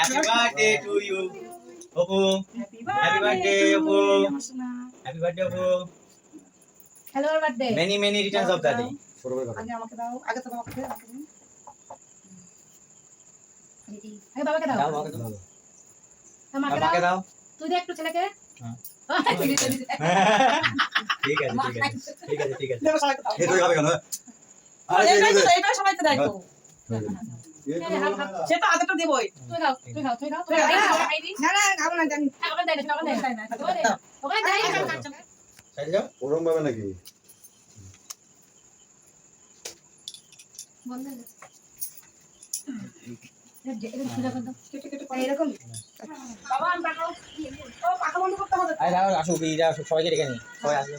Happy birthday to you Apu happy birthday Apu happy birthday Apu hello birthday many many returns of the day আগে আমাকে দাও আগে তো আমাকে আমাকে দিন। আগে বাবাকে দাও। দাও বাবাকে দাও। হ্যাঁ, মাকে বাবাকে দাও। দাও। তুই দে একটু ছেলেকে। হ্যাঁ। ঠিক আছে, ঠিক আছে। ঠিক আছে ঠিক আছে। ঠিক আছে দাও। এটাই খাবে কেন এটাই সবাইকে দেয় তো। সে তো আদেরটা দেবোই। তুই খাও তুই খাও তুই খাও না, না, খাও, খাই দি। না, না, খাব না, জানি। হ্যাঁ, ওখানে দেয় না, ওখানে দেয় না, ওখানে দেয় না। ওখানে দেয় না। সাইড যাও ওরম ভাবে নাকি বন্ধ হয়ে গেছে। এটা যে- এটা সোজা করে দাও। কেটে কেটে করে এরকম। বাবা, আমি পাকাও। ও, পাকা বন্ধ করতে হবে। আরে দাও আসুক এরা আসুক সবাইকে ডেকে নি সবাই আসবে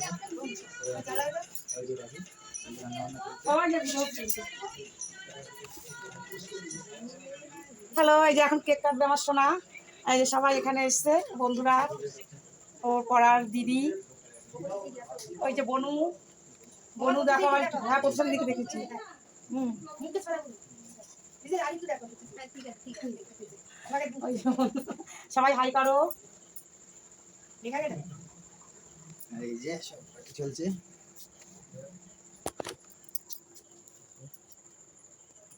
হ্যালো এই যে এখন কেক কাটবে আমার সোনা। এই যে সবাই এখানে এসছে, বন্ধুরা, ওর পড়ার দিদি। ওই যে বনু। বনু দেখো হ্যাঁ প্রথম দিকে দেখেছি। হুম। সবাই হাই করো। দেখা গেছে? এই যে সব চলছে।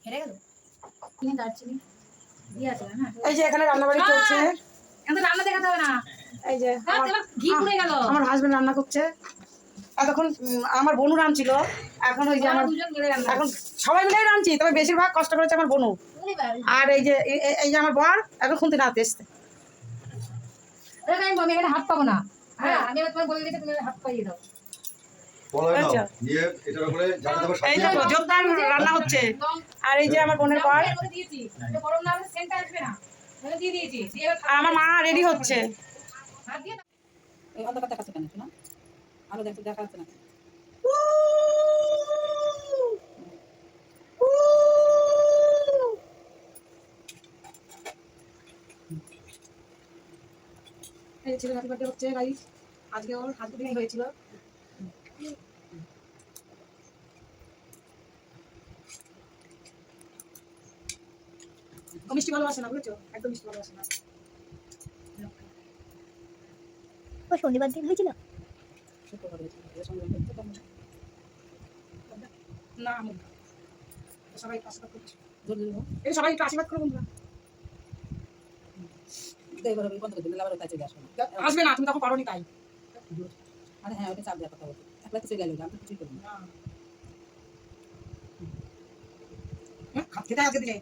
হেরে গেল? চিনি, দারচিনি। দিয়ে আছে না? এই যে এখানে রান্নাবাড়ি চলছে। এখন রান্না দেখাতে হবে না। এই যে হ্যাঁ, আমার- ঘি পুড়ে গেল। আমার হাজবেন্ড রান্না করছে। এতক্ষণ আমার বনু রাঁধছিল এখন ওই যে আমার মিলে এখন সবাই মিলেই রাঁধছি। তবে বেশিরভাগ কষ্ট করেছে আমার বনু। আর এই যে এই- যে আমার বর এখন খুনতে না এসছে আমি আমি এখানে হাত পাবো না। হ্যাঁ আমি এবার তোমায় বলে দিয়েছি তুমি হাত পাইয়ে দাও। রান্না হচ্ছে। আর এই যে আমার বোনের আর আমার মা রেডি হচ্ছে। আলো দেখা যাচ্ছে না। ছেলে হ্যাপি বার্থডে হচ্ছে গাইস আজকে ওর হাত দিন হয়েছিল। মিষ্টি ভালোবাসে না বুঝেছ? একদম মিষ্টি ভালোবাসে ও শনিবার দিন হয়েছিল? সবাই আশীর্বাদ করছি সবাই একটু আশীর্বাদ করো বন্ধুরা। আসবে। না তুমি তখন পারো নি তাই আরে হ্যাঁ ওটা চাপ দেওয়ার কথা বলছি। একলা চলে গেল আমি তো কিছুই হ্যাঁ, খাত খেতে আজকে দিনে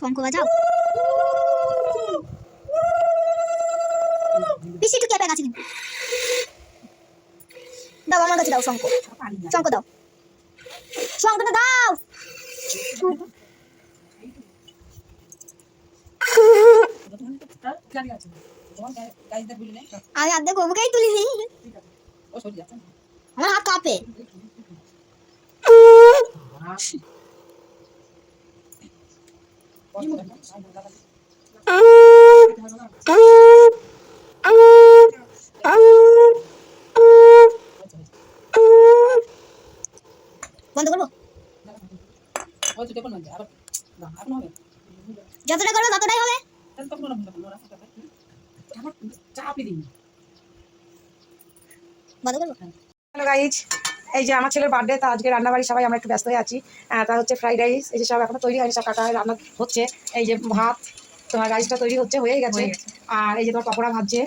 শঙ্খ বাজাও। পিসি একটু ক্যাপে কিন্তু দাও আমার কাছে দাও শঙ্খ শঙ্খ দাও। শঙ্খটা দাও। জানি আছে। আমি আর্ধেক গোবুকেই তুলিনি। আমার হাত কাঁপে। বন্ধ করব। যতটা করব ততটাই হবে। আমার চাপই দিন হ্যালো গাইজ এই যে আমার ছেলের বার্থডে তা আজকে রান্নাবাড়ি সবাই আমরা একটু ব্যস্ত হয়ে আছি তা হচ্ছে ফ্রাইড রাইস এই যে সব এখনও তৈরি হয়নি সব কাটা রান্না হচ্ছে। এই যে ভাত তোমার রাইসটা তৈরি হচ্ছে হয়ে গেছে। আর এই যে তোমার পকোড়া ভাজছে।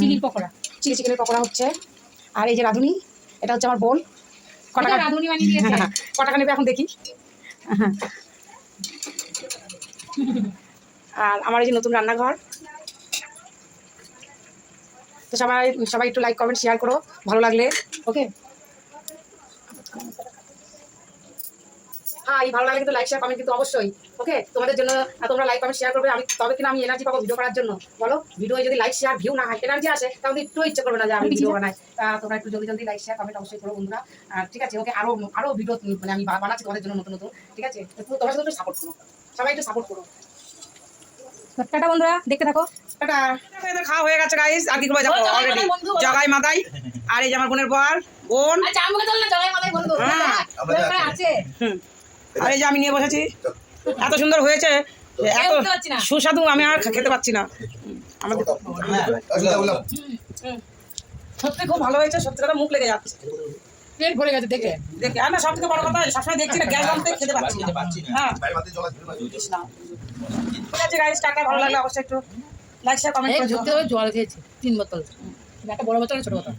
চিলির পকোড়া। চিলি চিকেনের পকোড়া হচ্ছে। আর এই যে রাঁধুনি এটা হচ্ছে আমার বোন। কটা রাঁধুনি বানিয়ে দিয়েছে। কটাকা নেবে এখন দেখি। আর আমার এই যে নতুন রান্নাঘর। তো সবাই সবাই একটু লাইক কমেন্ট শেয়ার করো, ভালো লাগলে ওকে হ্যাঁ ভালো লাগলে কিন্তু লাইক শেয়ার কমেন্ট কিন্তু অবশ্যই ওকে তোমাদের জন্য তোমরা লাইক কমেন্ট শেয়ার করবে, আমি তবে কিনা আমি এনার্জি পাবো ভিডিও করার জন্য। বলো ভিডিও যদি লাইক শেয়ার ভিউ না হয় এনার্জি আসে, তাহলে একটু ইচ্ছে করবে না যে আমি ভিডিও বানাই। তা তোমরা একটু জলদি জলদি লাইক শেয়ার কমেন্ট অবশ্যই করো বন্ধুরা। ঠিক আছে ওকে আরও আরও ভিডিও মানে আমি বানাচ্ছি তোমাদের জন্য নতুন নতুন, ঠিক আছে? তোমরা শুধু একটু সাপোর্ট করো। সবাই একটু সাপোর্ট করো। টাটা বন্ধুরা, দেখতে থাকো। টাটা। খাওয়া হয়ে গেছে গাইস আর কি করব যাব জগাই অলরেডি মাথায় বন্ধু, জগাই মাথায় আর এই যে আমার বোনের বর বোন। আচ্ছা বন্ধু। হ্যাঁ। আর এই যে আমি নিয়ে বসেছি এত সুন্দর হয়েছে এত। সুস্বাদু আমি আর খেতে পাচ্ছি না। আমাদের সত্যি খুব ভালো হয়েছে সত্যি কথা মুখ লেগে যাচ্ছে। পেট ভরে গেছে দেখে দেখে আর না সব থেকে বড় কথা সবসময় দেখছি না গ্যাস বানতে খেতে পাচ্ছি না। হ্যাঁ। ঠিক আছে গাইস টাটা ভালো লাগলে অবশ্যই একটু। লাইক শেয়ার কমেন্ট করে হবে জল খেয়েছি তিন বোতল। একটা বড় বোতল ছোট বোতল।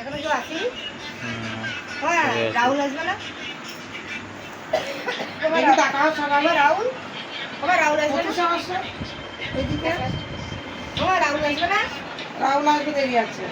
এখনও কেউ আসেনি? হ্যাঁ রাহুল আসবে না? রাহুল। রাহুল। তোমার রাহুল আসবে না? এদিকে? তোমার রাহুল আসবে না? রাহুল আসবে দেরি আছে।